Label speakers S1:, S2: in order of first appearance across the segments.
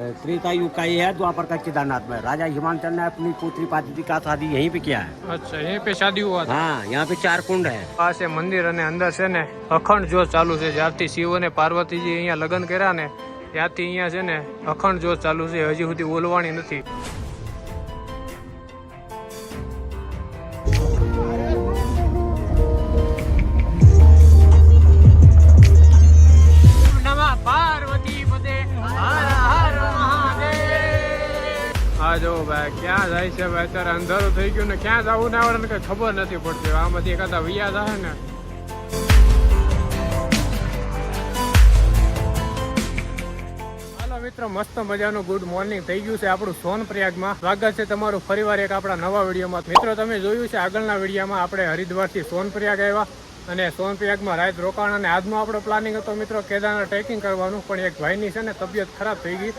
S1: त्रेता युग का ये है द्वापर का केदारनाथ में राजा हिमांचल ने अपनी पुत्री पार्वती का शादी यहीं पे किया है
S2: અચ્છા અહીં પે શાદી હુઆ થા
S1: हाँ यहाँ पे चार कुंड है
S2: આ છે મંદિર અને અંદર છે ને અખંડ જ્યોત ચાલુ છે જ્યારથી શિવ અને પાર્વતીજી અહીંયા લગ્ન કર્યા ને ત્યારથી અહીંયા છે ને અખંડ જ્યોત ચાલુ છે હજી સુધી ઓલવાણી નથી ક્યાં જાય છે ભાઈ અત્યારે અંધારું થઈ ગયું ને ક્યાં જવું ના આવડે ને કઈ ખબર નથી પડતી. આમાંથી એકાદા વિયા થાય ને. હાલો મિત્રો, મસ્ત મજાનું ગુડ મોર્નિંગ થઈ ગયું છે આપણું સોનપ્રયાગમાં. સ્વાગત છે તમારું ફરીવાર એક આપણા નવા વિડીયોમાં. મિત્રો, તમે જોયું છે આગળના વિડીયોમાં આપણે હરિદ્વારથી સોનપ્રયાગ આવ્યા અને સોનપ્રયાગમાં રાત રોકાણ અને આજનો આપણો પ્લાનિંગ હતો. મિત્રો, કેદારનાથ ટ્રેકિંગ કરવાનું, પણ એક ભાઈની છે ને તબિયત ખરાબ થઈ ગઈ.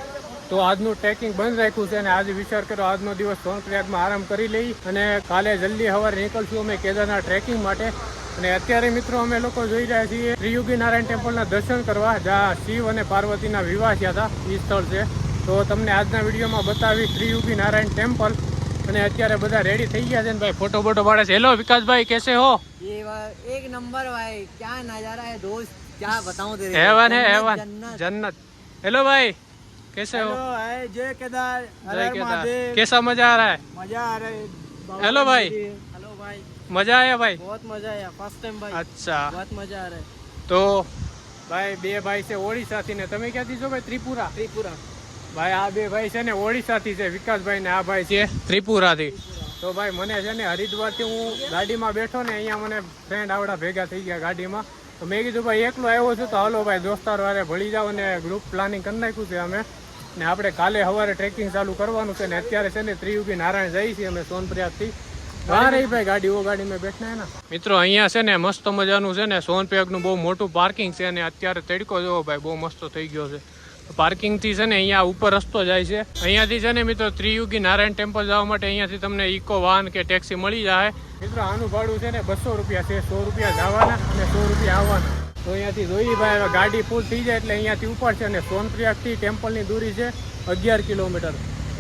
S2: તો આજનું ટ્રેકિંગ બંધ રાખ્યું છે અને આજે વિચાર કર્યો આજનો દિવસ સોનપ્રયાગમાં આરામ કરી લઈ અને કાલે જલ્દી સવારે નીકળશું અમે કેદારનાથ ટ્રેકિંગ માટે. અને અત્યારે મિત્રો અમે લોકો જોઈ રહ્યા છીએ ત્રિયુગી નારાયણ ટેમ્પલના દર્શન કરવા જ્યાં શિવ અને પાર્વતીના વિવાહ થયા હતા. એ સ્થળ છે. તો તમને આજના વિડીયોમાં બતાવી ત્રિયુગી નારાયણ ટેમ્પલ. અને અત્યારે બધા રેડી થઈ ગયા છે ને ભાઈ? ફોટો ફોટો પાડે છે. હેલો વિકાસભાઈ કેસે હો?
S3: એક નંબર ભાઈ. ક્યાં નજારા હે દોસ્ત? ક્યાં
S2: બતાવું તેરે
S3: હેવન
S2: હે
S3: હેવન.
S2: જન્નત. હેલો ભાઈ. कैसे हो
S3: हेलो है जय केदार हर
S2: जय
S3: हर
S2: केदार
S3: महादेव।
S2: कैसा मजा आ रहा है
S3: मजा आ रहा है बाबा
S2: हेलो
S3: का
S2: भाई।
S3: मंदिर। हेलो भाई
S2: मजा आया भाई
S3: बहुत मजा आया फर्स्ट टाइम भाई
S2: અચ્છા
S3: बहुत मजा आ रहा है
S2: તો ભાઈ બે ભાઈ છે ઓડિશાથી ને તમે ક્યાંથી છો ભાઈ ત્રિપુરા
S3: त्रिपुरा
S2: ભાઈ આ બે ભાઈ છે ને ઓડિશાથી છે વિકાસભાઈ ને આ ભાઈ છે ત્રિપુરાથી તો ભાઈ મને છે ને હરિદ્વારથી હું ગાડીમાં બેઠો ને અહીંયા મને ફ્રેન્ડ આવડા ભેગા થઈ ગયા ગાડીમાં તો મેં કીધું ભાઈ એકલો આવ્યો છું તો હાલો ભાઈ દોસ્તાર વારે ભળી જાઓ ને ગ્રુપ પ્લાનિંગ કરી નાખ્યું છે અમે ને આપણે કાલે સવારે ટ્રેકિંગ ચાલુ કરવાનું છે ને અત્યારે છે ને ત્રિયુગી નારાયણ જઈએ છીએ અમે સોનપ્રયાગથી બહાર રહી ભાઈ ગાડી ઓ ગાડી મેં બેઠના ને મિત્રો અહીંયા છે ને મસ્ત મજાનું છે ને સોનપ્રયાગનું બહુ મોટું પાર્કિંગ છે અને અત્યારે તડકો જોવો ભાઈ બહુ મસ્ત થઈ ગયો છે. પાર્કિંગથી છે ને અહીંયા ઉપર રસ્તો જાય છે. અહીંયાથી છે ને મિત્રો ત્રિયુગી નારાયણ ટેમ્પલ જવા માટે અહીંયાથી તમને ઇકો વાહન કે ટેક્સી મળી જાય. મિત્રો આનું ભાડું છે ને બસો રૂપિયા છે સો રૂપિયા જવાના અને સો રૂપિયા આવવાના. તો અહીંયાથી જોઈએ ભાઈ ગાડી ફૂલ થઈ જાય એટલે અહીંયાથી ઉપર છે અને સોનપ્રિયાથી ટેમ્પલની દૂરી છે અગિયાર કિલોમીટર.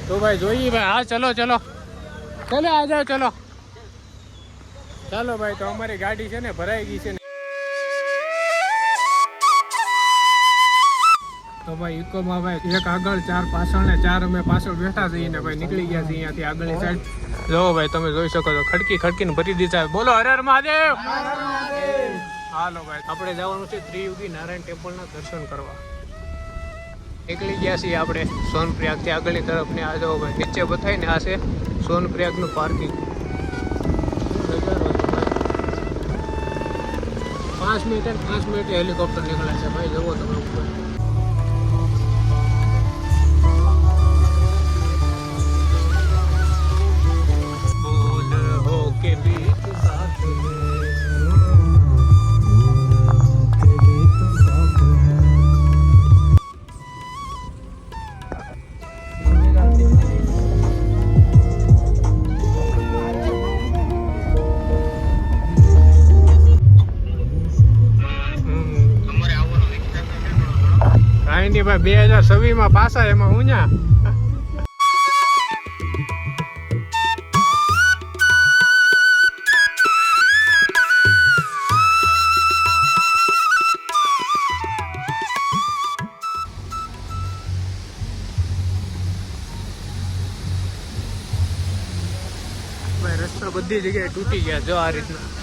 S2: તો ભાઈ જોઈએ ભાઈ, હા, ચલો ચલો. ચલો, આ જાઓ, ચલો. ચાલો ભાઈ, તો અમારી ગાડી છે ને ભરાઈ ગઈ છે ને. તો ભાઈ, ઇકોમાં ભાઈ એક આગળ ચાર પાછળ ને ચાર અમે પાછળ બેઠા છીએ ને ભાઈ, નીકળી ગયા છીએ અહીંયાથી આગળની સાઈડ જો ભાઈ, તમે જોઈ શકો છો, ખડકી ખડકીને ભરી દીધા બોલો હર મહાદેવ! હાલો ભાઈ. આપણે જવાનું છે ત્રિયુગી નારાયણ ટેમ્પલના દર્શન કરવા. એકલી ગયા છીએ આપણે સોનપ્રયાગથી આગળની તરફને આ જવો ભાઈ, નીચે બતાવી ને આ છે સોનપ્રયાગનું પાર્કિંગ. પાંચ મિનિટ પાંચ મિનિટે હેલિકોપ્ટર નીકળ્યા છે ભાઈ જવો તમે બોલ હો કે બીચ સાથ બે હજાર છવ્વીસમાં પાછા એમાં હું રસ્તા બધી જગ્યાએ તૂટી ગયા જો આ રીતના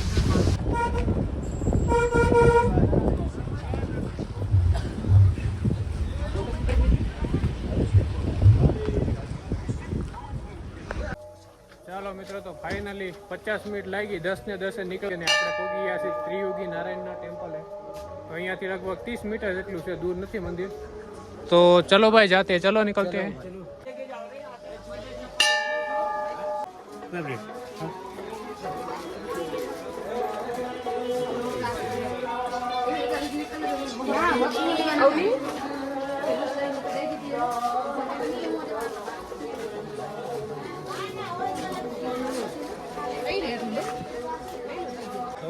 S2: ચાલો મિત્રો તો ફાઇનલી પચાસ મિનિટ લાગી દસ ને દસે નીકળીને આપણે પહોંચી ગયા છીએ ત્રિયુગી નારાયણના ટેમ્પલે તો અહીંયાથી લગભગ ત્રીસ મીટર જેટલું છે, દૂર નથી મંદિર. તો ચલો ભાઈ, જાતે ચલો નીકળતે. હૈ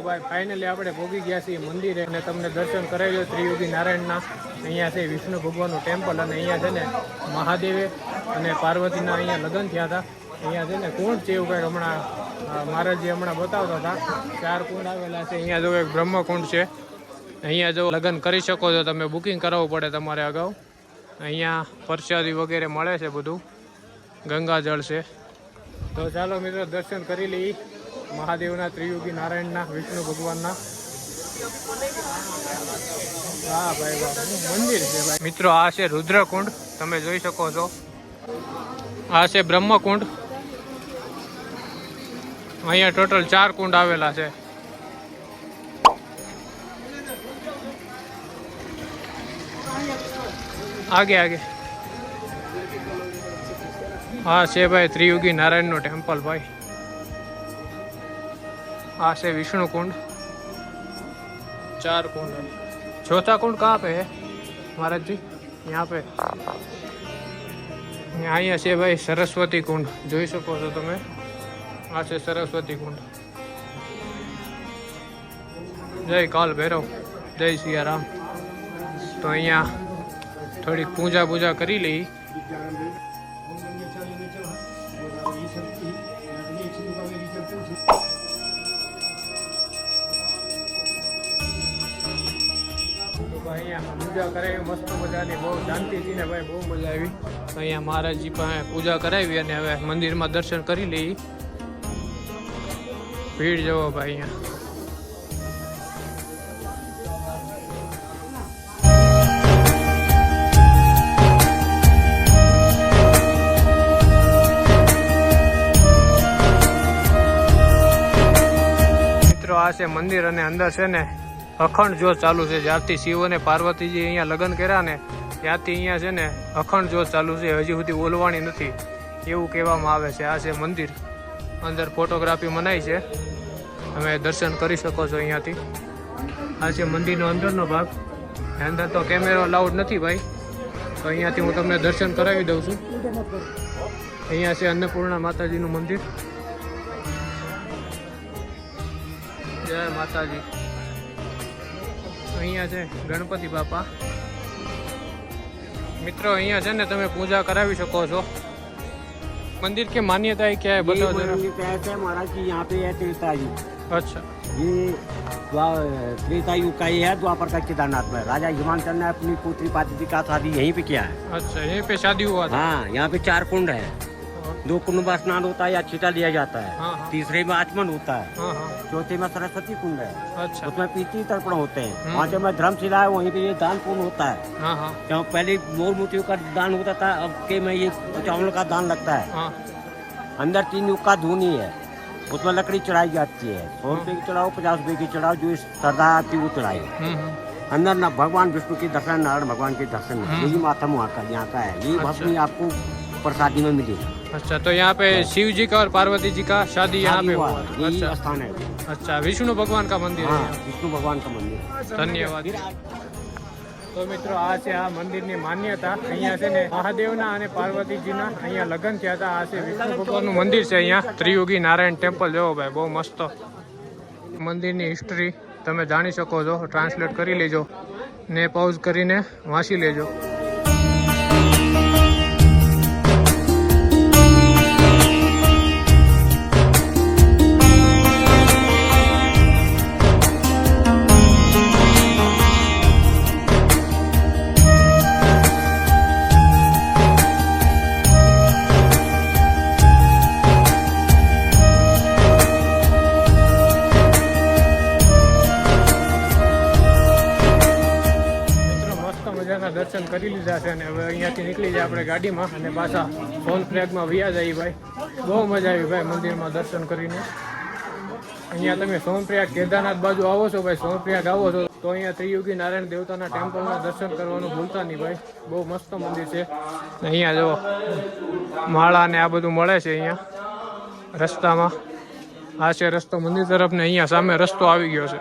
S2: ભાઈ ફાઇનલી આપણે ભોગી ગયા છીએ મંદિરે અને તમને દર્શન કરાવ્યું ત્રિયુગી નારાયણના. અહીંયા છે વિષ્ણુ ભગવાનનું ટેમ્પલ અને અહીંયા છે ને મહાદેવે અને પાર્વતીના અહીંયા લગ્ન થયા હતા. અહીંયા છે ને કુંડ છે એવું કંઈક હમણાં મહારાજજી હમણાં બતાવતા હતા. ચાર કુંડ આવેલા છે? અહીંયા જો એક બ્રહ્મકુંડ છે. અહીંયા જો લગ્ન કરી શકો છો તમે, બુકિંગ કરાવવું પડે તમારે અગાઉ. અહીંયા પરસાદી વગેરે મળે છે બધું. ગંગાજળ છે. તો ચાલો મિત્રો, દર્શન કરી લઈએ. મહાદેવના ત્રિયુગી નારાયણના, વિષ્ણુ ભગવાનના. હા ભાઈ મંદિર છે ભાઈ. મિત્રો, આ છે રુદ્રકુંડ, તમે જોઈ શકો છો. આ છે બ્રહ્મકુંડ. અહીંયા ટોટલ ચાર કુંડ આવેલા છે. આગે આગે. હા છે ભાઈ ત્રિયુગી નારાયણનું ટેમ્પલ, ભાઈ. આ છે विष्णु कुंड चार कुंड है चौथा कुंड कहाँ पे है महाराज जी यहाँ पे અહીંયા છે ભાઈ સરસ્વતી કુંડ જોઈ શકો છો તમે આ છે સરસ્વતી કુંડ જય કાલ ભૈરવ જય સિયારામ તો અહીંયા થોડીક પૂજા પૂજા કરી લઈ પૂજા કરાવી મસ્ત મજાની, બહુ શાંતિથી ને ભાઈ બહુ મજા આવી. અહીંયા મહારાજજી પાસે પૂજા કરાવી અને હવે મંદિરમાં દર્શન કરી લઈ. ભીડ જવો ભાઈ અહીંયા. આ છે મંદિર અને અંદર છે ને અખંડ જોત ચાલુ છે. જ્યારથી શિવ અને પાર્વતીજી અહીંયા લગ્ન કર્યા ને ત્યાંથી અહીંયા છે ને અખંડ જોત ચાલુ છે. હજી સુધી ઓલવાણી નથી. એવું કહેવામાં આવે છે. આ છે મંદિર. અંદર ફોટોગ્રાફી મનાય છે. તમે દર્શન કરી શકો છો અહીંયાથી. આ છે મંદિરનો અંદરનો ભાગ. અંદર તો કેમેરો અલાઉડ નથી ભાઈ. તો અહીંયાથી હું તમને દર્શન કરાવી દઉં છું. અહીંયા છે અન્નપૂર્ણા માતાજીનું મંદિર. જય માતાજી. અહીંયા છે ગણપતિ બાપા મિત્રો અહીંયા છે ને તમે પૂજા કરાવી શકો છો મંદિર की मान्यता है क्या है
S1: ये
S2: बताओ जरा
S1: मान्यता ऐसा है महाराज की यहाँ पे है त्रेता युग
S2: अच्छा
S1: ये द्वा- त्रेता युग का ये है द्वापर का केदारनाथ में राजा हिमांचल ने अपनी पुत्री पार्वती का शादी यहीं पे किया है
S2: अच्छा यहीं पे शादी हुआ था
S1: हाँ यहाँ पे चार कुंड है दो कुंड में स्नान होता है या छीटा लिया जाता है।
S2: हाँ हाँ।
S1: तीसरे में आचमन होता है।
S2: हाँ हाँ।
S1: चौथे में सरस्वती कुंड है।
S2: अच्छा।
S1: उसमें पीती तर्पण होते हैं।
S2: हम्म।
S1: पांचवे में धर्मशिला है वहीं पे ये दान पुण्य होता है।
S2: हाँ हाँ।
S1: जहाँ पहले मोर मूर्तियों का दान होता था अब के में ये चावल का दान लगता है।
S2: हाँ।
S1: अंदर तीन युग का धूनी है। उसमें लकड़ी चढ़ाई जाती है। सौ रुपये की चढ़ाओ पचास रुपये की चढ़ाओ जो श्रद्धा आती है वो चढ़ाई
S2: हम्म हम्म।
S1: अंदर ना भगवान विष्णु की दर्शन नारायण भगवान के दर्शन। यही माथा वहाँ का यहाँ का है। ये
S2: अच्छा।
S1: भस्मी आपको प्रसादी में मिलेगी
S2: अच्छा तो यहाँ पे शिव जी का और पार्वती जी का शादी यहाँ
S1: शादी
S2: पे
S1: हुआ
S2: हुआ
S1: है।
S2: था।
S1: यही
S2: अच्छा
S1: स्थान है
S2: अच्छा विष्णु भगवान का मंदिर है
S1: हाँ
S2: यहाँ।
S1: विष्णु भगवान का मंदिर
S2: ધન્યવાદ તો મિત્રો આ છે આ મંદિરની માન્યતા અહીંયા છે ને મહાદેવના અને પાર્વતીજીના અહીંયા લગ્ન થયા હતા આ છે વિષ્ણુ ભગવાનનું મંદિર છે અહીંયા ત્રિયુગી નારાયણ ટેમ્પલ જોવો ભાઈ બહુ મસ્ત મંદિરની હિસ્ટ્રી તમે જાણી શકો છો ટ્રાન્સલેટ કરી લેજો ને પાઉઝ કરીને વાંચી લેજો કરી લીધા છે અને હવે અહીંયાથી નીકળી જાય આપણે ગાડીમાં અને પાછા હોલ ફ્લેગમાં વ્યા જઈએ ભાઈ. બહુ મજા આવી ભાઈ મંદિરમાં દર્શન કરીને. અહીંયા તમે સોમપ્રયાગ કેદારનાથ બાજુ આવો છો ભાઈ સોમપ્રયાગ આવો છો, તો અહીંયા ત્રિયુગી નારાયણ દેવતાના ટેમ્પલમાં દર્શન કરવાનું ભૂલતા નહીં ભાઈ. બહુ મસ્ત મંદિર છે. અહીંયા જો માળા ને આ બધું મળે છે અહીંયા રસ્તામાં. આ છે રસ્તો મંદિર તરફ ને અહીંયા સામે રસ્તો આવી ગયો છે.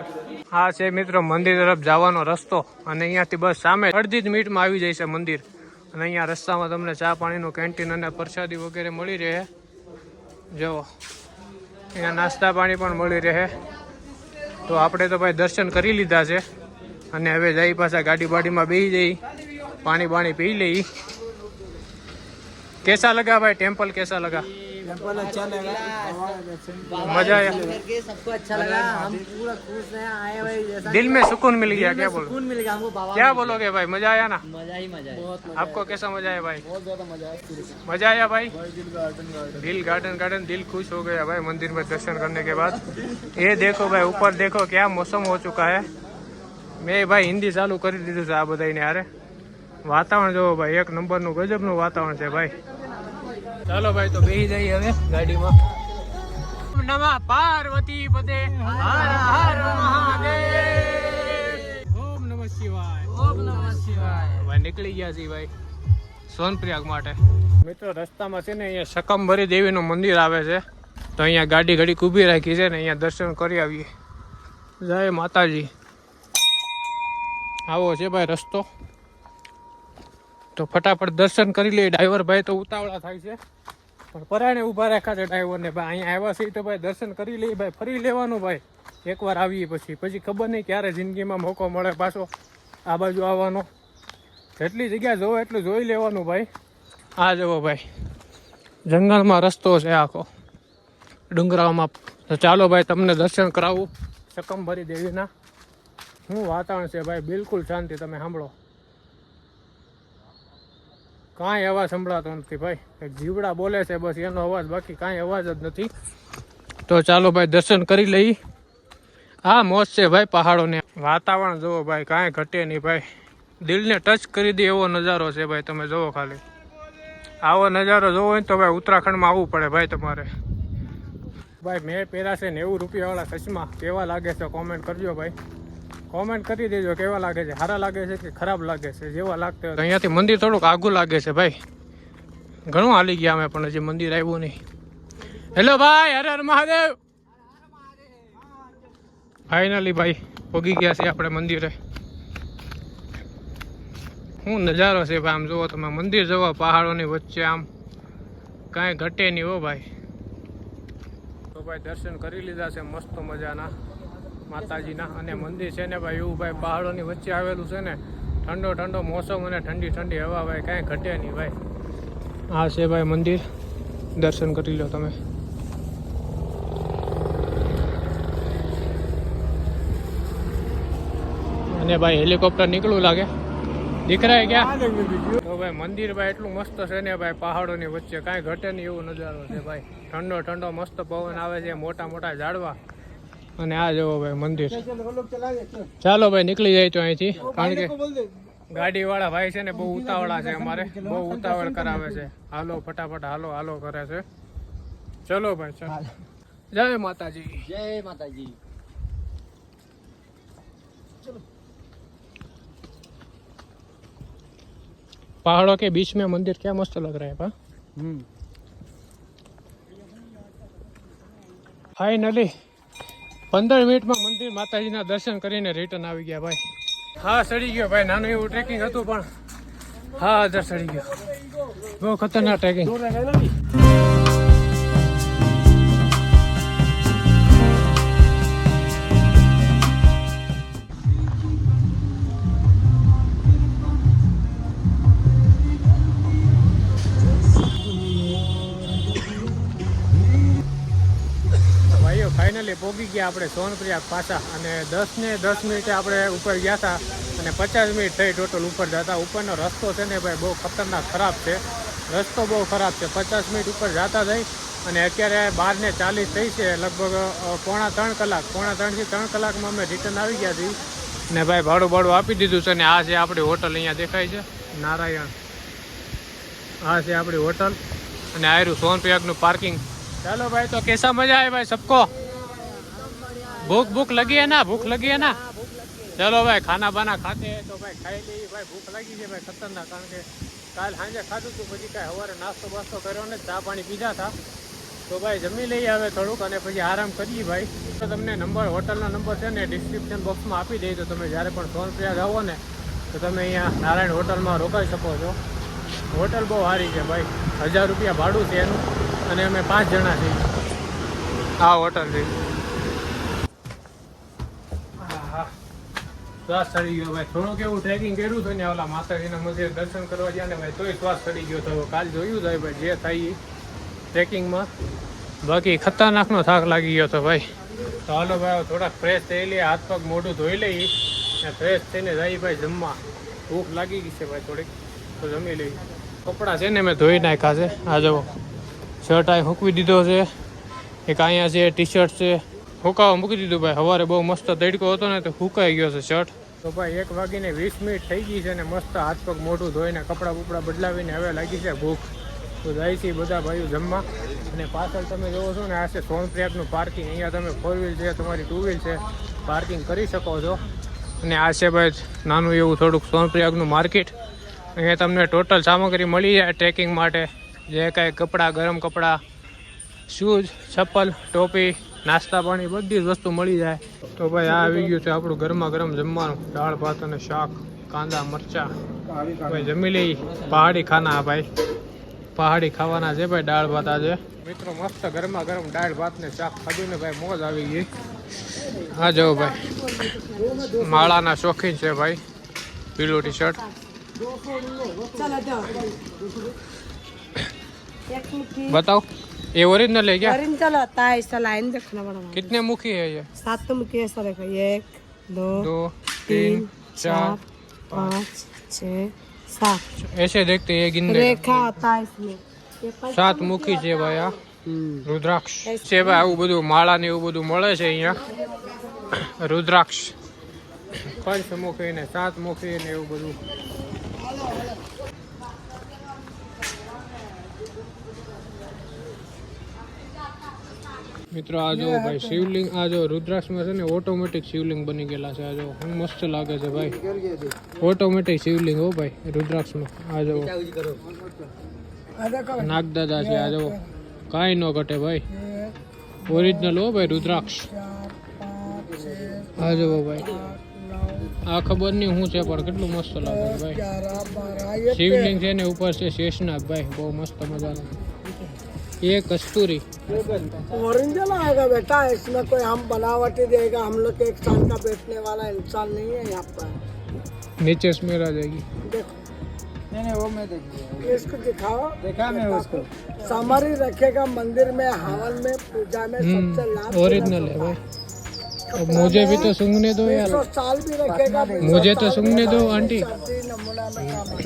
S2: આ છે મિત્રો, મંદિર તરફ જવાનો રસ્તો અને અહીંયાથી બસ સામે અડધી જ મિનિટમાં આવી જાય છે મંદિર. અને અહીંયા રસ્તામાં તમને ચા પાણીનું કેન્ટીન અને પ્રસાદી વગેરે મળી રહે. જુઓ અહીંયા નાસ્તા પાણી પણ મળી રહે. તો આપણે તો ભાઈ દર્શન કરી લીધા છે. અને હવે જઈ પાછા ગાડી બાડીમાં બેસી જઈ પાણી બાણી પી લઈ. કેસા લગા ભાઈ? ટેમ્પલ કેસા લગા? मजा आया
S3: करके सबको अच्छा लगा हम पूरा खुश हैं आए हुए जैसा
S2: दिल में सुकून मिल गया क्या बोलो
S3: सुकून मिल गया हमको बाबा
S2: क्या बोलोगे भाई मजा आया ना
S3: मजा ही मजा है
S2: आपको कैसा मजा आया भाई मजा आया भाई दिल गार्डन गार्डन दिल खुश हो गया भाई मंदिर में दर्शन करने के बाद ये देखो भाई ऊपर देखो क्या मौसम हो चुका है મેં ભાઈ હિન્દી ચાલુ કરી દીધું છે આ બધાને હારે વાતાવરણ જોવો ભાઈ એક નંબરનું ગજબનું વાતાવરણ છે ભાઈ ચાલો ભાઈ તો બેસી જઈએ હવે ગાડીમાં. નમા પાર્વતી પદે હર હર મહાદેવ. ઓમ નમઃ શિવાય.
S3: ઓમ નમઃ શિવાય.
S2: ભાઈ નીકળી ગયા છે ભાઈ સોનપ્રયાગ માટે. મિત્રો રસ્તામાં છે ને અહીંયા શકંભરી દેવીનું મંદિર આવે છે. તો અહીંયા ગાડી ઘડી ઊભી રાખી છે ને અહીંયા દર્શન કરી આવીએ. જય માતાજી. આવો છે ભાઈ રસ્તો. તો ફટાફટ દર્શન કરી લઈએ. ડ્રાઈવર ભાઈ તો ઉતાવળા થાય છે. પણ પરાણે ઊભા રાખ્યા છે ડ્રાઈવરને. ભાઈ, અહીંયા આવ્યા છીએ તો ભાઈ દર્શન કરી લઈએ ભાઈ, ફરી લેવાનું ભાઈ. એકવાર આવીએ પછી. પછી ખબર નહીં ક્યારે જિંદગીમાં મોકો મળે પાછો આ બાજુ આવવાનો. જેટલી જગ્યા જોવે એટલું જોઈ લેવાનું ભાઈ. આ જવો ભાઈ, જંગલમાં રસ્તો છે આખો. ડુંગરાઓમાં. તો ચાલો ભાઈ, તમને દર્શન કરાવું. શકંભરી દેવીના. શું વાતાવરણ છે ભાઈ? બિલકુલ શાંતિ, તમે સાંભળો. કાંઈ અવાજ સંભળાતો નથી ભાઈ. જીવડા બોલે છે બસ, એનો અવાજ બાકી કાંઈ અવાજ જ નથી. તો ચાલો ભાઈ, દર્શન કરી લઈ. હા મોજ છે ભાઈ પહાડોને. વાતાવરણ જુઓ ભાઈ, કાંઈ ઘટે નહીં ભાઈ. દિલને ટચ કરી દે એવો નજારો છે ભાઈ, તમે જુઓ ખાલી. આવો નજારો જોવો હોય તો ભાઈ ઉત્તરાખંડમાં આવવું પડે ભાઈ તમારે. ભાઈ, મેં પહેરાશે નેવું રૂપિયાવાળા ચશ્મા. કેવા લાગે છે કોમેન્ટ કરજો ભાઈ. કોમેન્ટ કરી દેજો કેવા લાગે છે? સારા લાગે છે કે ખરાબ લાગે છે? જેવા લાગતા હોય અહીંયાથી મંદિર થોડુંક આઘું લાગે છે ભાઈ. ઘણું હાલી ગયા અમે, પણ હજી મંદિર આવ્યું નહીં. હેલો ભાઈ, હરે હર મહાદેવ. ફાઇનલી ભાઈ, પગી ગયા છે આપણે મંદિરે. શું નજારો છે ભાઈ, આમ જુઓ તમે, મંદિર જુઓ, પહાડોની વચ્ચે આમ. કાંઈ ઘટે નહીં હો ભાઈ. તો ભાઈ દર્શન કરી લીધા છે, મસ્ત મજાના. માતાજીના અને મંદિર છે ને ભાઈ, એવું ભાઈ પહાડોની વચ્ચે આવેલું છે ને, ઠંડો ઠંડો મોસમ અને ઠંડી ઠંડી હવા ભાઈ, કાંઈ ઘટે નહીં ભાઈ. આ છે ભાઈ મંદિર. દર્શન કરી લો તમે. અને ભાઈ હેલિકોપ્ટર નીકળવું લાગે. દીકરા હે ક્યાં? તો ભાઈ મંદિર ભાઈ એટલું મસ્ત છે ને ભાઈ, પહાડોની વચ્ચે. કાંઈ ઘટે નહીં એવું નજારો છે ભાઈ. ઠંડો ઠંડો મસ્ત પવન આવે છે, મોટા મોટા ઝાડવા. અને આ જુઓ ભાઈ મંદિર ચાલો ભાઈ નીકળી જાય તો અહીંથી કારણ કે ગાડી વાળા ભાઈ છે ને બહુ ઉતાવળા છે અમારે બહુ ઉતાવળ કરાવે છે હાલો ફટાફટ હાલો હાલો કરે છે ચલો ભાઈ ચાલો જય માતાજી
S3: जय माता जी
S2: पहाड़ों के बीच में मंदिर क्या मस्त लग रहा है पा ફાઇનલી પંદર મિનિટમાં મંદિર માતાજીના દર્શન કરીને રિટર્ન આવી ગયા ભાઈ. હા, સડી ગયો ભાઈ. નાનું એવું ટ્રેકિંગ હતું પણ હા સડી ગયો. બહુ ખતરનાક ટ્રેકિંગ પોગી ગયા આપણે સોનપ્રિયા પાછા અને દસ ને દસ મિનિટે આપણે ઉપર ગયા હતા અને પચાસ મિનિટ થઈ ટોટલ ઉપર જતા. ઉપરનો રસ્તો છે ને ભાઈ બહુ ખતરનાક ખરાબ છે. રસ્તો બહુ ખરાબ છે. પચાસ મિનિટ ઉપર જતા થઈ અને અત્યારે બારને ચાલીસ થઈ છે. લગભગ પોણા ત્રણ કલાક, પોણા ત્રણથી ત્રણ કલાકમાં અમે રિટર્ન આવી ગયા છીએ. ને ભાઈ ભાડું ભાડું આપી દીધું છે ને આ છે આપણી હોટલ અહીંયા દેખાય છે. નારાયણ. આ છે આપણી હોટલ. અને આયરું સોનપ્રયાગનું પાર્કિંગ ચાલો ભાઈ, તો કેસા મજા આવે ભાઈ? સબકો. ભૂખ ભૂખ લગી હે ના, ભૂખ લગી હે ના. ચલો ભાઈ ખાના બાના ખાતે તો ભાઈ ખાઈ લઈએ. ભાઈ, ભૂખ લાગી છે ભાઈ ખતરનાક, કારણ કે કાલ સાંજે ખાધું તું, પછી કાંઈ સવારે નાસ્તો બાસ્તો કર્યો ને, ચા પાણી પીધા હતા તો ભાઈ જમી લઈએ હવે થોડુંક અને પછી આરામ કરીએ ભાઈ. તો તમને નંબર, હોટલનો નંબર છે ને ડિસ્ક્રિપ્શન બોક્સમાં આપી દઈએ. તો તમે જ્યારે પણ સોનપ્રયાગ આવો ને, તો તમે અહીંયા નારાયણ હોટલમાં રોકાઈ શકો છો. હોટલ બહુ સારી છે ભાઈ. હજાર રૂપિયા ભાડું છે એનું. અને અમે પાંચ જણા છીએ. આ હોટલ છે. શ્વાસ ચડી ગયો. ભાઈ થોડું કેવું ટ્રેકિંગ કર્યું હતું ને, ઓલા માતાજીના મંદિર દર્શન કરવા ગયા ને, ભાઈ, તોય શ્વાસ ચડી ગયો હતો કાલ જોયું થાય ભાઈ, જે થાય ટ્રેકિંગમાં બાકી ખતરનાકનો થાક લાગી ગયો હતો ભાઈ. તો હાલો ભાઈ થોડાક ફ્રેશ થઈ લઈએ, હાથ પગ મોઢું ધોઈ લઈએ ને ફ્રેશ થઈને જઈએ ભાઈ જમવા. ભૂખ લાગી ગઈ છે ભાઈ થોડીક, તો જમી લઈએ. કપડાં છે ને મેં ધોઈ નાખ્યા છે. આ જવો શર્ટ આ હૂકવી દીધો છે. એક અહીંયા છે ટી શર્ટ છે. હુકાવા મૂકી દીધું ભાઈ. સવારે બહુ મસ્ત તડકો હતો ને તો હુકાઈ ગયો છે શર્ટ. તો ભાઈ એક વાગીને વીસ મિનિટ થઈ ગઈ છે ને મસ્ત હાથ પગ મોઢું ધોઈને કપડાં બપડા બદલાવીને હવે લાગી છે ભૂખ. તો જાય છે બધા ભાઈઓ જમવા. અને પાછળ તમે જોવો છો ને આ છે સોનપ્રયાગનું પાર્કિંગ અહીંયા તમે ફોર વ્હીલ છે, તમારી ટુ વ્હીલ છે. પાર્કિંગ કરી શકો છો. અને આ છે ભાઈ નાનું એવું થોડુંક સોનપ્રયાગનું માર્કેટ અહીંયા તમને ટોટલ સામગ્રી મળી જાય ટ્રેકિંગ માટે. જે કાંઈ કપડાં, ગરમ કપડાં શૂઝ ચપ્પલ, ટોપી નાસ્તા પાણી બધી જ વસ્તુ મળી જાય. તો ભાઈ આ આવી ગયું છે આપણું ગરમા ગરમ જમવાનું. દાળ ભાત અને શાક કાંદા મરચા. ભાઈ જમી લઈ. પહાડી ખાના ભાઈ. પહાડી ખાવાના છે ભાઈ દાળ ભાત આજે. મિત્રો મસ્ત ગરમા ગરમ દાળ ભાત ને શાક ખાધું ને ભાઈ મોજ આવી ગઈ. હા જાઓ ભાઈ. માળાના શોખીન છે ભાઈ. પીલો ટી શર્ટ બતાવો. ये ओरिजिनल है क्या
S4: ऑरेंज चलो होता है इसका लाइन देखना पड़ा हमारा।
S2: कितने मुखी है ये
S4: सात तो मुट्ठी ऐसा देखो एक दो
S2: दो
S4: तीन
S2: तीन चार
S4: पाँच छः सात
S2: ऐसे देखते हैं गिनने
S4: रेखा होता है इसमें ये पर-
S2: સાત મુખી છે ભાઈ આ રુદ્રાક્ષ છે ભાઈ આવું બધું માળા ને એવું બધું મળે છે અહીંયા રુદ્રાક્ષ પંચમુખી ને સાત મુખી ને એવું બધું મિત્રો આ જો ભાઈ શિવલિંગ આ જો રુદ્રાક્ષમાં છે ને ઓટોમેટિક શિવલિંગ બની ગયેલા છે. આ જો હું મસ્ત લાગે છે ભાઈ. ઓટોમેટિક શિવલિંગ હો ભાઈ રુદ્રાક્ષમાં આ જો નાગદાદા છે આ જો કાંઈ ન ઘટે ભાઈ. ઓરિજિનલ હો ભાઈ રુદ્રાક્ષ. આ જો ભાઈ. આ ખબર નહીં શું છે પણ કેટલું મસ્ત લાગે છે ભાઈ. શિવલિંગ છે ને ઉપર છે શેષનાથ ભાઈ. બહુ મસ્ત મજાનું. ये कस्तूरी।
S4: ओरिजिनल आएगा बेटा इसमें कोई हम बनावटी देगा। हम लोग एक साल का बैठने वाला इंसान नहीं है यहाँ पर।
S2: नीचे इसमें आ जाएगी।
S4: देखो। नहीं नहीं वो मैं देखी इसको दिखाओ। देखा मैं उसको। सामरी रखेगा मंदिर में हवन में पूजा में हम्म, सबसे लाभ
S2: ओरिजिनल है भाई तो मुझे भी तो सुनने दो यार।
S4: साल भी रखेगा
S2: मुझे तो सुनने दो आंटी।
S4: नमूना में काम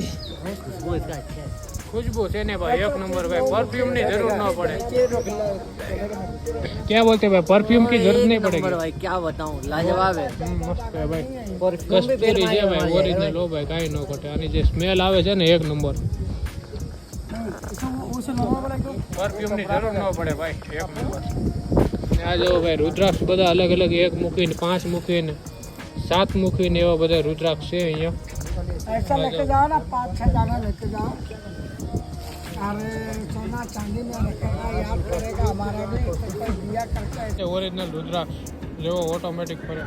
S4: अच्छा
S2: है। खुशबू से भाई एक नंबर भाई परफ्यूम नहीं ज़रूर ना पड़े। क्या बोलते भाई परफ्यूम की ज़रूरत नहीं पड़ेगी।
S3: भाई क्या बताऊँ लाजवाब है।
S2: हम्म, मस्त है भाई। कस्तूरी है भाई ओरिजिनल लो भाई काई नो कटे यानी जो स्मेल आवे छे ना एक नंबर। परफ्यूम नहीं ज़रूर ना पड़े भाई एक नंबर। आ जाओ भाई रुद्राक्ष बड़ा अलग-अलग एक मुखी पाँच मुखी सात मुखी ने वो बड़े रुद्राक्ष है यहाँ
S4: ऐसा लेके जाओ ना पाँच छह दाना लेके जाओ अरे सोना चांदी में रखेगा याद करेगा हमारा भी तो कोई दिया करता है
S2: ये ओरिजिनल रुद्राक्ष जो ऑटोमेटिक फरे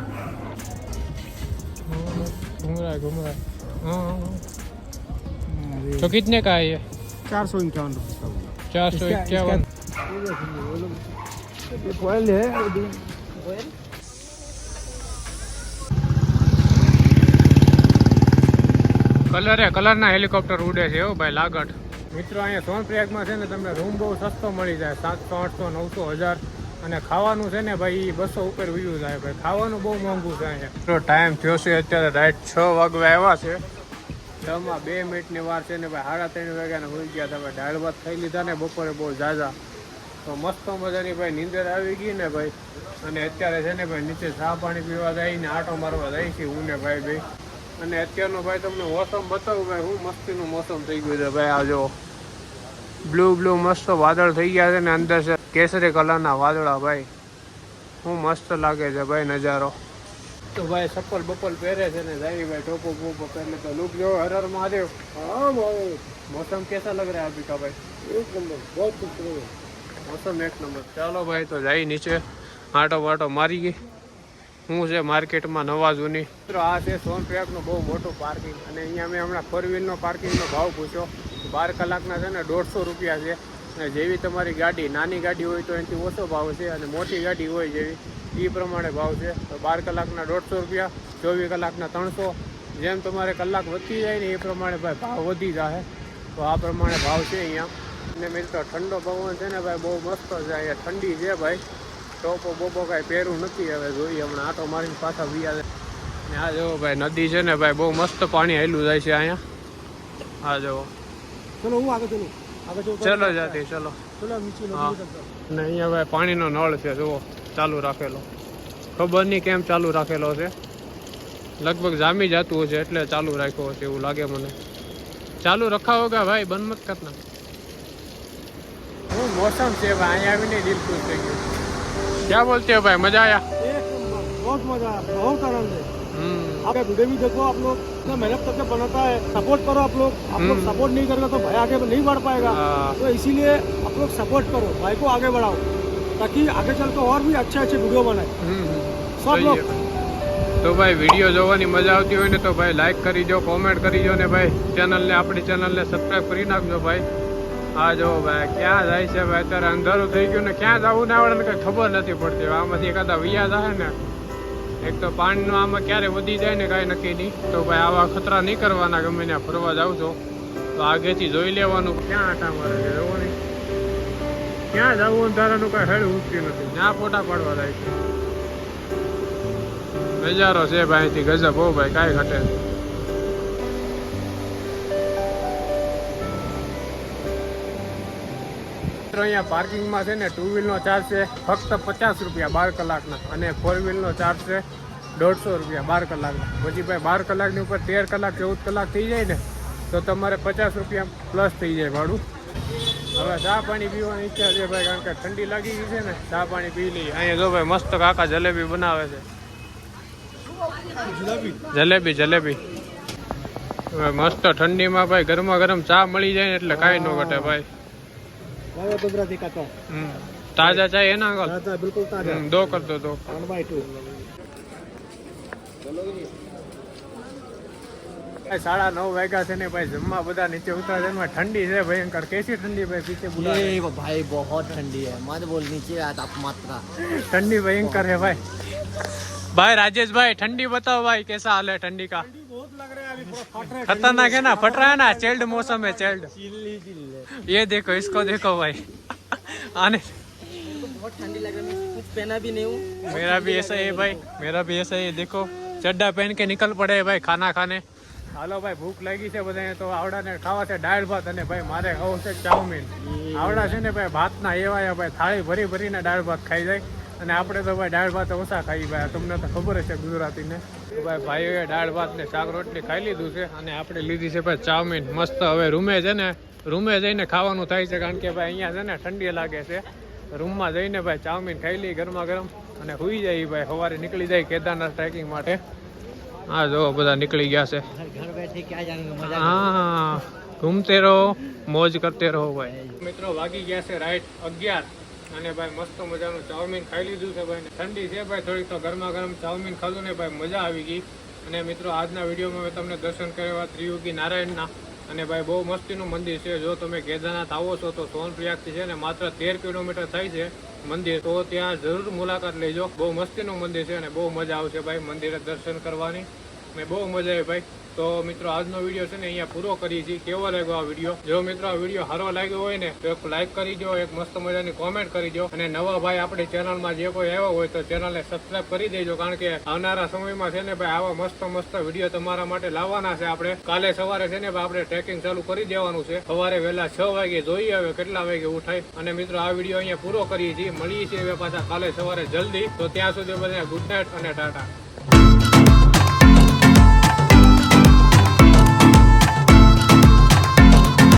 S2: घूम रहा है घूम रहा है हाँ हाँ, हाँ। तो कितने का है ये
S4: चार सौ इक्यावन रुपये
S2: चार सौ इक्यावन
S4: फॉइल है
S2: કલરે કલરના હેલિકોપ્ટર ઉડે છે હો ભાઈ લાગટ મિત્રો અહીંયા સોનપ્રયાગમાં છે ને તમને રૂમ બહુ સસ્તો મળી જાય. સાતસો આઠસો નવસો હજાર. અને ખાવાનું છે ને ભાઈ બસો ઉપર વ્યૂ જાય ભાઈ. ખાવાનું બહુ મોંઘું છે અહીંયા. મિત્રો ટાઈમ થયો છે અત્યારે રાઈટ છ વાગવા આવ્યા છે. છમાં બે મિનિટની વાર છે ને ભાઈ સાડા ત્રણ વાગ્યાના હોઈ ગયા હતા ભાઈ. દાળ ભાત ખાઈ લીધા ને બપોરે બહુ ઝાઝા. તો મસ્ત મજાની ભાઈ નીંદર આવી ગઈ ને ભાઈ. અને અત્યારે છે ને ભાઈ નીચે ચા પાણી પીવા જાય ને આટો મારવા જાય છે હું ને ભાઈ ભાઈ અને અત્યારનો ભાઈ તમને મોસમ બતાવું ભાઈ હું મસ્તીનું મોસમ થઈ ગયું છે ભાઈ આ જો બ્લુ બ્લુ મસ્ત વાદળ થઈ ગયા છે ને અંદર છે કેસરી કલરના વાદળા ભાઈ. હું મસ્ત લાગે છે ભાઈ નજારો. તો ભાઈ ચપ્પલ બપ્પલ પહેરે છે ને જાય ભાઈ ટોપો બોપો પહેરે તો લુક જો હરર મહાદેવ. હા ભાઈ મોસમ કેસા લગ રહ્યા અભિકા
S4: ભાઈ? એક નંબર બહુ
S2: મોસમ એક નંબર. ચાલો ભાઈ તો જાય નીચે. આટો વાટો મારી ગઈ. હું છે માર્કેટમાં નવા જૂની મિત્રો, આ છે સોનપ્રયાગનું બહુ મોટું પાર્કિંગ અને અહીંયા મેં હમણાં ફોર વ્હીલનો પાર્કિંગનો ભાવ પૂછ્યો. બાર કલાકના છે ને દોઢસો રૂપિયા છે. અને જેવી તમારી ગાડી, નાની ગાડી હોય તો એનાથી ઓછો ભાવ છે અને મોટી ગાડી હોય જેવી એ પ્રમાણે ભાવ છે. તો બાર કલાકના દોઢસો રૂપિયા, ચોવીસ કલાકના ત્રણસો. જેમ તમારે કલાક વધતી જાય ને એ પ્રમાણે ભાઈ ભાવ વધી જશે તો આ પ્રમાણે ભાવ છે અહીંયા. અને મિત્રો, ઠંડો પવન છે ને ભાઈ બહુ મસ્ત છે. અહીંયા ઠંડી છે ભાઈ. ટોપો બોપો કાંઈ પહેરું નથી હવે જોઈએ. હમણાં આટો મારીને પાછા વિયા ને આ જુઓ ભાઈ નદી છે ને ભાઈ બહુ મસ્ત પાણી હેલું જાય છે અહીંયા. આ જુઓ.
S4: ચલો હું આગળ ચલો. ચલો
S2: જાતી ચલો.
S4: ચલો
S2: હા. ને અહીંયા ભાઈ પાણીનો નળ છે જુઓ. ચાલુ રાખેલો. ખબર નહીં કેમ ચાલુ રાખેલો છે. લગભગ જામી જતું હશે એટલે ચાલુ રાખ્યો હશે એવું લાગે મને. ચાલુ રખાવો કે ભાઈ બંધ મત કરના. હું મોસમ છે ભાઈ. અહીંયા આવીને દિલ ખુશ થઈ ગયું. क्या बोलते हो भाई? मज़ा आया?
S4: बहुत मज़ा आया। बहुत आनंद है।
S2: हम्म।
S4: आप वीडियो भी देखो आप लोग इतना मेहनत करके बनाता है। सपोर्ट करो आप लोग। आप लोग
S2: हम्म।
S4: सपोर्ट नहीं करेगा तो भाई आगे नहीं बढ़ पाएगा।
S2: हाँ।
S4: तो इसीलिए आप लोग सपोर्ट करो। भाई को आगे बढ़ाओ। ताकि आगे चल के और भी अच्छे अच्छे वीडियो बनाए।
S2: हम्म,
S4: सब लोग।
S2: तो તો ભાઈ વિડીયો જોવાની મજા આવતી હોય ને તો ભાઈ લાઇક કરી જો કોમેન્ટ કરી જો ને ભાઈ ચેનલને આપણી ચેનલને સબસ્ક્રાઈબ કરી નાખજો भाई હા જો ભાઈ, ક્યાં જાય છે ભાઈ? અત્યારે અંધારું થઈ ગયું ને ક્યાં જવું ના આવડે ને કંઈ ખબર નથી પડતી આમાંથી એકાદા વિયા જાય ને, એક તો પાણીનું આમાં ક્યારે વધી જાય ને કાંઈ નક્કી નહીં. તો ભાઈ આવા ખતરા નહીં કરવાના, ગમે ત્યાં ફરવા જાવ છો. તો આગેથી જોઈ લેવાનું. ક્યાં આટા મારે? છે જવું નહીં ક્યાં જવું અંધારાનું કાંઈ હેડ ઉઠતી નથી. જ્યાં ફોટા પાડવા જાય છે. નજારો છે ભાઈ અહીંથી ગજબ હો ભાઈ, કાંઈ ઘટે મિત્રો અહીંયા પાર્કિંગમાં છે ને ટુ વ્હીલનો ચાર્જ છે, ફક્ત પચાસ રૂપિયા બાર કલાકના અને ફોર વ્હીલનો ચાર્જ છે દોઢસો રૂપિયા બાર કલાકના. પછી ભાઈ બાર કલાકની ઉપર તેર કલાક, ચૌદ કલાક થઈ જાય ને, તો તમારે પચાસ રૂપિયા પ્લસ થઈ જાય ભાડું. હવે ચા પાણી પીવાની ઈચ્છા છે ભાઈ, કારણ કે ઠંડી લાગી ગઈ છે ને, ચા પાણી પી લઈએ. અહીંયા જો ભાઈ મસ્ત કાકા જલેબી બનાવે છે. જલેબી જલેબી. હવે મસ્ત ઠંડીમાં ભાઈ ગરમા ગરમ ચા મળી જાય ને એટલે કાંઈ ન ઘટે ભાઈ.
S4: भाई गुजराती का तो
S2: હમ. તાજા ચાય એના આગળ
S4: ताजा बिल्कुल ताजा
S2: હમ, દો કર દો દો
S4: वन बाई टू
S2: ભાઈ સાડા નવ વાગ્યા છે ને ભાઈ જમવા બધા નીચે ઉતરા છે ને ભાઈ ઠંડી છે ભયંકર કેસી ઠંડી ભાઈ પીછે બુલા
S3: ये भाई बहुत ठंडी है मत बोल नीचे आ तापमात्रा
S2: ठंडी भयंकर है भाई भाई राजेश भाई ठंडी बताओ भाई कैसा हाल है ठंडी का
S4: बहुत लग रहा है अभी पूरा फट रहा है
S2: खतरनाक है ना फट रहा है ना चिल्ड मौसम है चिल्ड
S4: चिल्ली चिल्ले
S2: ये देखो इसको देखो भाई आने
S3: बहुत ठंडी लग रही है कुछ पहना भी नहीं हूँ
S2: मेरा भी ऐसा ही है भाई मेरा भी ऐसा ही है देखो चड्डा पहन के निकल पड़े हैं भाई खाना खाने હાલો ભાઈ ભૂખ લાગી છે બધાને તો આવડાને ખાવા છે દાળ ભાત અને ભાઈ મારે ખાવું છે ચાઉમીન આવડા છે ને ભાઈ ભાતના એવા ભાઈ થાળી ભરી ભરીને દાળ ભાત ખાઈ જાય અને આપણે તો ભાઈ દાળ ભાત ઓછા ખાઈ ભાઈ. તમને તો ખબર છે ગુજરાતીને. તો ભાઈ ભાઈઓએ દાળ ભાત ને શાક રોટલી ખાઈ લીધું છે અને આપણે લીધી છે ભાઈ ચાઉમીન. મસ્ત હવે રૂમે છે ને, રૂમે જઈને ખાવાનું થાય છે કારણ કે ભાઈ અહીંયા છે ને ઠંડી લાગે છે. રૂમમાં જઈને ભાઈ ચાઉમીન ખાઈ લઈ ગરમા ગરમ અને સુઈ જાય ભાઈ. સવારે નીકળી જાય કેદારનાથ ટ્રેકિંગ માટે. હા જો બધા નીકળી ગયા છે. હા, ઘૂમતે રહો, મોજ કરતે રહો ભાઈ. મિત્રો વાગી ગયા છે રાઈટ અગિયાર. અને ભાઈ મસ્ત મજાનું ચાઉમીન ખાઈ લીધું છે ભાઈ ઠંડી છે ભાઈ, થોડીક તો ગરમા ગરમ ચાઉમીન ખાધું ને ભાઈ મજા આવી ગઈ. અને મિત્રો, આજના વિડીયોમાં મેં તમને દર્શન કર્યા ત્રિયુગી નારાયણના. અને ભાઈ બહુ મસ્તીનું મંદિર છે. જો તમે કેદારનાથ આવો છો તો સોનપ્રયાગથી છે ને માત્ર તેર કિલોમીટર થાય છે મંદિર. તો ત્યાં જરૂર મુલાકાત લેજો. બહુ મસ્તીનું મંદિર છે અને બહુ મજા આવશે ભાઈ મંદિરે દર્શન કરવાની. મેં બહુ મજા આવી ભાઈ. તો મિત્રો, આજનો વીડિયો છે ને અહીંયા પૂરો કરીએ છીએ. કેવો લાગ્યો આ વીડિયો? જો મિત્રો આ વીડિયો સારો લાગ્યો હોય ને, તો એક લાઈક કરી દો, એક મસ્ત મજાની કોમેન્ટ કરી દો. અને નવા ભાઈ આપણી ચેનલમાં જે કોઈ આવ્યો હોય તો ચેનલને સબસ્ક્રાઇબ કરી દેજો, કારણ કે આવનારા સમયમાં છે ને ભાઈ, આવા મસ્ત મસ્ત વીડિયો તમારા માટે લાવવાના છે આપણે. કાલે સવારે છે ને આપણે ટ્રેકિંગ ચાલુ કરી દેવાનું છે. સવારે વહેલા છ વાગે જોઈએ હવે કેટલા વાગે ઉઠાય. અને મિત્રો, આ વીડિયો અહીંયા પૂરો કરીએ છીએ. મળીએ છીએ પાછા કાલે સવારે જલ્દી. તો ત્યાં સુધી બધા ગુડ નાઇટ અને ટાટા.